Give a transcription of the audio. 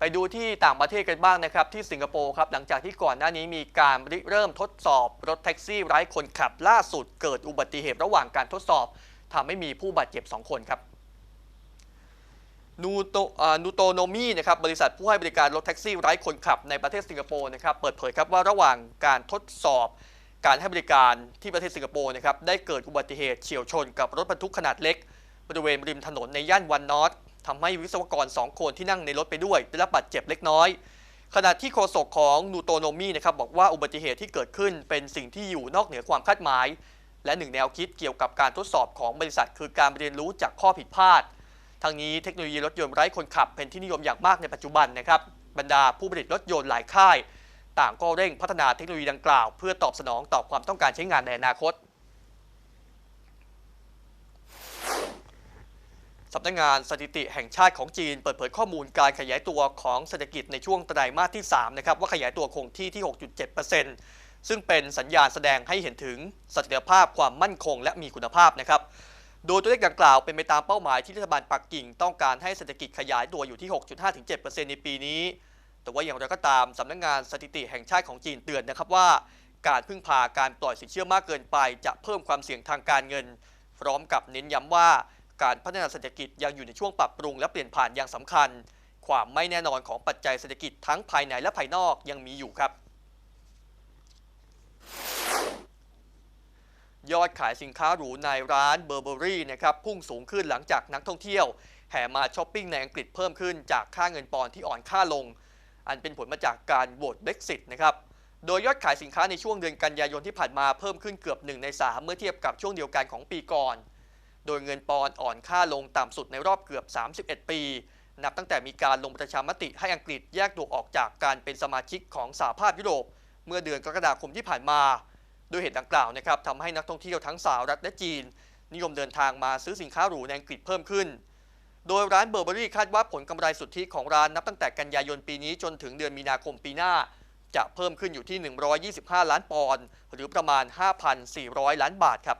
ไปดูที่ต่างประเทศกันบ้างนะครับ ที่สิงคโปร์ครับ หลังจากที่ก่อนหน้านี้มีการริเริ่มทดสอบรถแท็กซี่ไร้คนขับล่าสุดเกิดอุบัติเหตุระหว่างการทดสอบทำให้มีผู้บาดเจ็บ 2 คนครับนูโตนูโตโนมีนะครับบริษัทผู้ให้บริการรถแท็กซี่ไร้คนขับในประเทศสิงคโปร์นะครับเปิดเผยครับว่าระหว่างการทดสอบการให้บริการที่ประเทศสิงคโปร์นะครับได้เกิดอุบัติเหตุเฉียวชนกับรถบรรทุกขนาดเล็ก บริเวณริมถนนในย่านวันนอต ทำให้วิศวกร 2 คนที่นั่งในรถไปด้วย ได้รับบาดเจ็บเล็กน้อย ขณะที่โฆษกของนูโตโนมีนะครับบอกว่าอุบัติเหตุที่เกิดขึ้นเป็นสิ่งที่อยู่นอกเหนือความคาดหมาย และหนึ่งแนวคิดเกี่ยวกับการทดสอบของบริษัท คือการเรียนรู้จากข้อผิดพลาดทั้งนี้เทคโนโลยีรถยนต์ไร้คนขับเป็นที่นิยมอย่างมากในปัจจุบันนะครับบรรดาผู้ผลิตรถยนต์หลายค่าย ต่างก็เร่งพัฒนาเทคโนโลยีดังกล่าว เพื่อตอบสนองต่อความต้องการใช้งานในอนาคต สำนักงานสถิติแห่งชาติของจีน เปิดเผยข้อมูลการขยายตัวของเศรษฐกิจในช่วงไตรมาสที่3นะครับว่าขยายตัวคงที่ที่ 6.7%ซึ่งเป็นสัญญาณแสดงให้เห็นถึงเสถียภาพความมั่นคงและมีคุณภาพนะครับโดยตัวเลขดังกล่าวเป็นไปตามเป้าหมายที่รัฐบาลปักกิ่งต้องการให้เศรษฐกิจขยายตัวอยู่ที่ 6.5-7%ในปีนี้ แต่ว่าอย่างไรก็ตามสำนักงานสถิติแห่งชาติของจีนเตือนนะครับว่า การพึ่งพาการปล่อยสินเชื่อมากเกินไป จะเพิ่มความเสี่ยงทางการเงิน พร้อมกับเน้นย้ำว่า การพัฒนาเศรษฐกิจยังอยู่ในช่วงปรับปรุงและเปลี่ยนผ่านอย่างสำคัญ ความไม่แน่นอนของปัจจัยเศรษฐกิจทั้งภายในและภายนอกยังมีอยู่ครับ ยอดขายสินค้าหรูในร้านเบอร์เบอรี่นะครับพุ่งสูงขึ้นหลังจากนักท่องเที่ยว แห่มาช้อปปิ้งในอังกฤษเพิ่มขึ้นจากค่าเงินปอนด์ที่อ่อนค่าลง อันเป็นผลมาจากการโหวต Brexit นะครับโดยยอดขายสินค้าในช่วงเดือนกันยายนที่ผ่านมาเพิ่มขึ้นเกือบ1ใน3เมื่อเทียบกับช่วงเดียวกันของปีก่อน โดยเงินปอนด์อ่อนค่าลงต่ำสุดในรอบเกือบ 31 ปี นับตั้งแต่มีการลงประชามติให้อังกฤษแยกตัวออกจากการเป็นสมาชิกของสหภาพยุโรป เมื่อเดือนกรกฎาคมที่ผ่านมาโดยเหตุดังกล่าวนะครับทำให้นักท่องเที่ยวทั้งสหรัฐและจีน นิยมเดินทางมาซื้อสินค้าหรูในอังกฤษเพิ่มขึ้น โดยร้านเบอร์เบอรี่คาดว่าผลกำไรสุทธิของร้านนับตั้งแต่กันยายนปีนี้จนถึงเดือนมีนาคมปีหน้า จะเพิ่มขึ้นอยู่ที่ 125 ล้านปอนด์หรือประมาณ 5,400 ล้านบาทครับ